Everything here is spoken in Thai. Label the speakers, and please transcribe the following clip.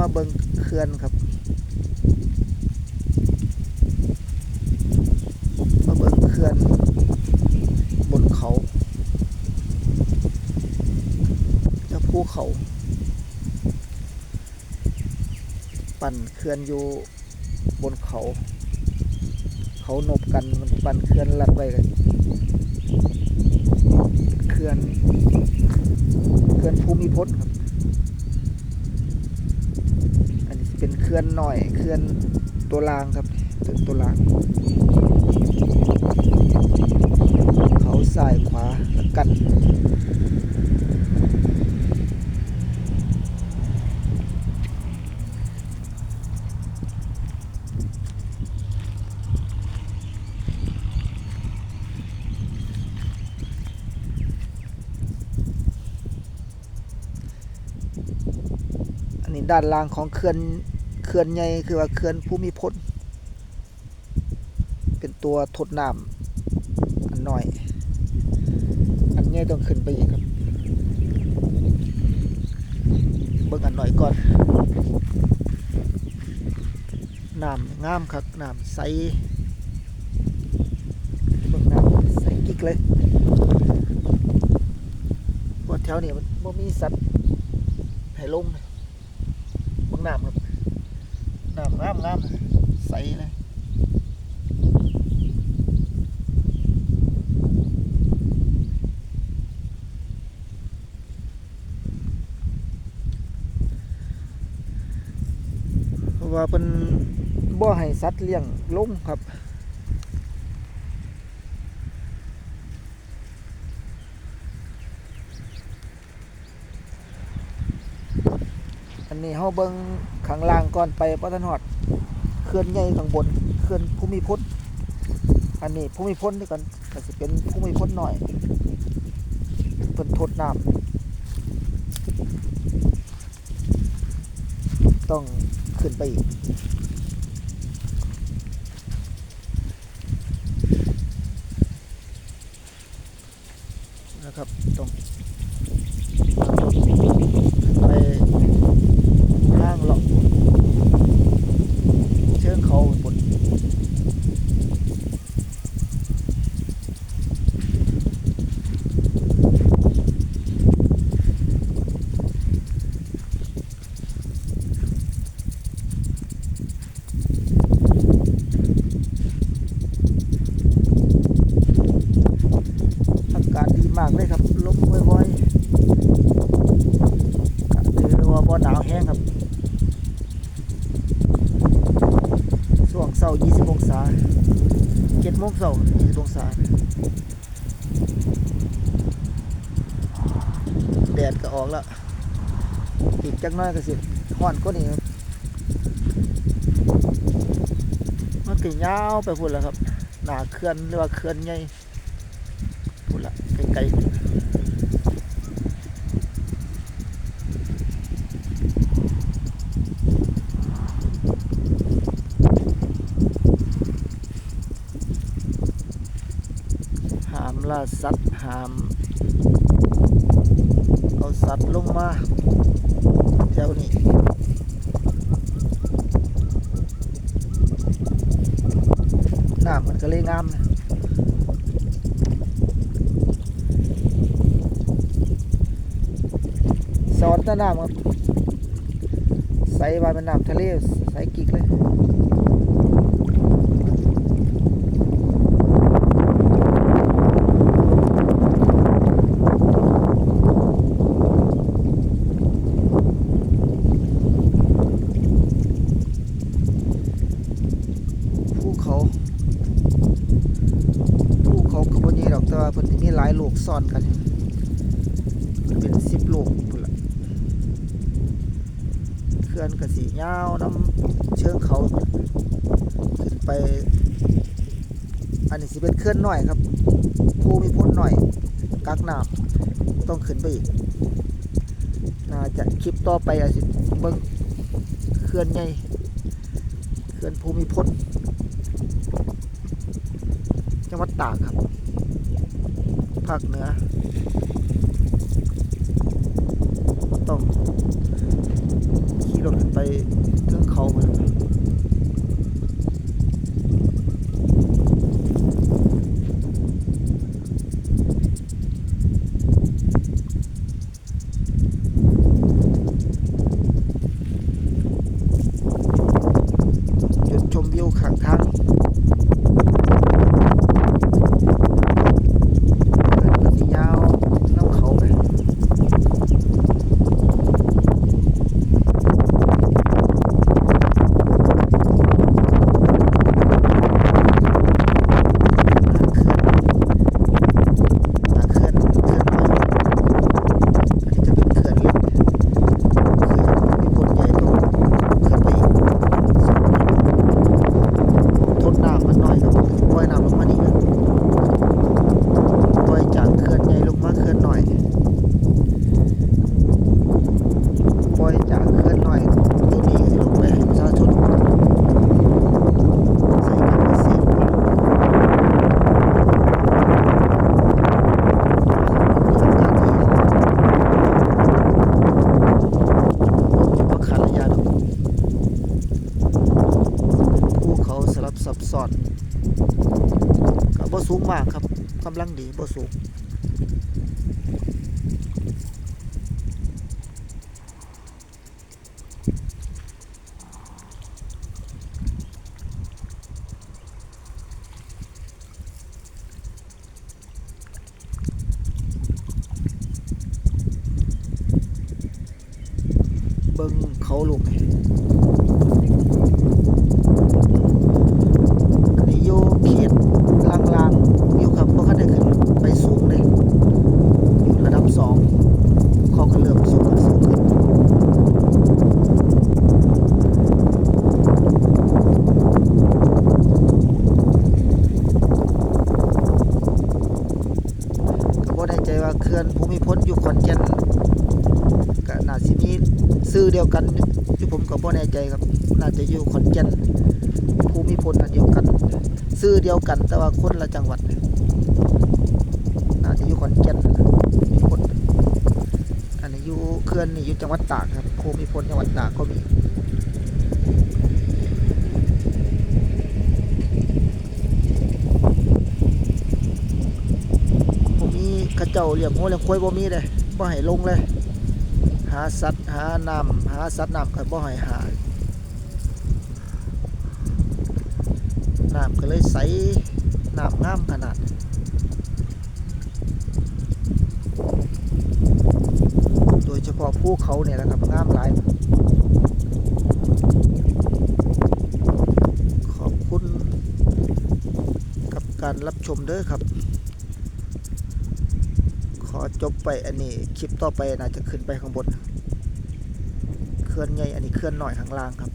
Speaker 1: มาเบิงเขื่อนครับ มาเบิงเขื่อนบนเขาแล้วภูเขา ปั่นเขื่อนอยู่บนเขา เขาหนบกันมันปั่นเขื่อนลัดไว้กันเขื่อนเขื่อนภูมิพลครับ เป็นเขื่อนหน่อยเขื่อนตัวรางครับตัวตัวราง เขาซ้ายขวาแล้วกันอันนี้ด้านล่างของเขื่อน ขื่อนใหญ่คือว่าเขื่อนภูมิพลเป็นตัวทดน้ำอันน้อย อันใหญ่ต้องขึ้นไปอีกครับ เบิ่งอันน้อยก่อนน้ำงามครับน้ำใสเบิ่งน้ำใสกิ๊กเลยเพราะแถวนี้มันบ่มีสัตว์ให้ลงเบิ่งน้ำครับ น้ำงามงามใสเลยว่าเป็นบ่อให้สัตว์เลี้ยงลงครับ นี้เฮาเบิ่งข้างล่างก่อนไปบ่ทันฮอดเขื่อนใหญ่ข้างบนเขื่อนภูมิพลอันนี้ภูมิพลนี่ก่อนก็สิเป็นภูมิพลน้อยเพิ่นทดน้ำต้องขึ้นไปอีกนะครับต้องไปห้างเลาะเชิงเขาบนอากาศดี มากเลยครับลมว่อยๆถือว่าบ่หนาวแห้งครับช่วงเช้า20องศา7โมงเช้า20องศาแดดก็ออกแล้วอีกจักน้อยก็สิฮ้อนกว่านี้ครับมันก็ยาวไปพุ่นแล้วครับ หนาเขื่อนหรือว่าเขื่อนใหญ่พุ่นละ ไกลๆพุ่นหามล่าสัตว์หาม เอาสัตว์ลงมาแถวนี้น้ำมันก็เลยงามนะ สอนตะน้ำครับใสว่าเป็นน้ำทะเลใส่กิกเลยภูเขาภูเขาก็บ่ใหญ่ดอกต่ว่าเพิ่นสิมีหลายลูกซ้อนกัน10ลูกพุ่นล่ะเขื่อนก็สิ ยาวนํเชิงเขาขึ้นไป อันนี้สิเป็นเขื่อนหน้อยครับภูมิพลน้อยกักน้ำต้องขึ้นไปอีกน่าจะคลิปต่อไปอาจสิเบิ่งเขื่อนใหญ่เขื่อนภูมิพลจังหวัดตากครับภาคเหนือต้อง ขี่รถขึ้นไปถึงเขาพุ่นล่ะจุดชมวิวข้างทางมันก็สิยาวน้ำเขาไป ทางเขื่อนทางเขื่อนเขื่อนใหม่อันนี้จะเป็นเขื่อนเล็กเขื่อนมีบนใหญ่ต้องขึ้นไปอีกสองทนน้ำมันน้อยครับปล่อยน้ำลงมานี่ครับปล่อยจากเขื่อนใหญ่ลงมาเขื่อนหน่อยปล่อยจากเขื่อนหน่อยตัวนี้ลงไปให้ประชาชนใส่กันไปสิ ว่าขาดระยะดอกภูเขาสลับซับซ้อนก็บ่สูงมากครับกำดีบ่สูงเบิ่งเขาลูกนี่อันนี้อยู่เขตล่างๆอยู่ครับบ่คันได้ขึ้นไปสูงเลยอยู่ระดับสองเขาก็เริ่มสูงขึ้นสูงขึ้นก็บ่แน่ใจว่าเขื่อนภูมิพลอยู่ขอนแก่น ก็ น่าสิมีซื้อเดียวกันอยู่ผมก็บ่แน่ใจครับ น่าจะอยู่ขอนแก่นภูมิพลอันเดียวกัน ซื้อเดียวกัน แต่ว่าคนละจังหวัด น่าจะอยู่ขอนแก่นภูมิพลอันนี้อยู่เขื่อนนี่อยู่จังหวัดตากครับภูมิพลจังหวัดตากก็มีบ่มีเขาเจ้าเลี้ยงงัวเลี้ยงควายบ่มีเลยบ่ให้ลงเลย หาสัตว์หาน้ำหาสัตว์น้ำก็บ่ให้หาน้ำก็เลยใสน้ำงามขนาดโดยเฉพาะภูเขาเนี่ยแหละครับงามหลายขอบคุณกับการรับชมเด้อครับ จบไปอันนี้คลิปต่อไปน่าจะขึ้นไปข้างบนเคลื่อนใหญ่อันนี้เคลื่อนหน่อยข้างล่างครับ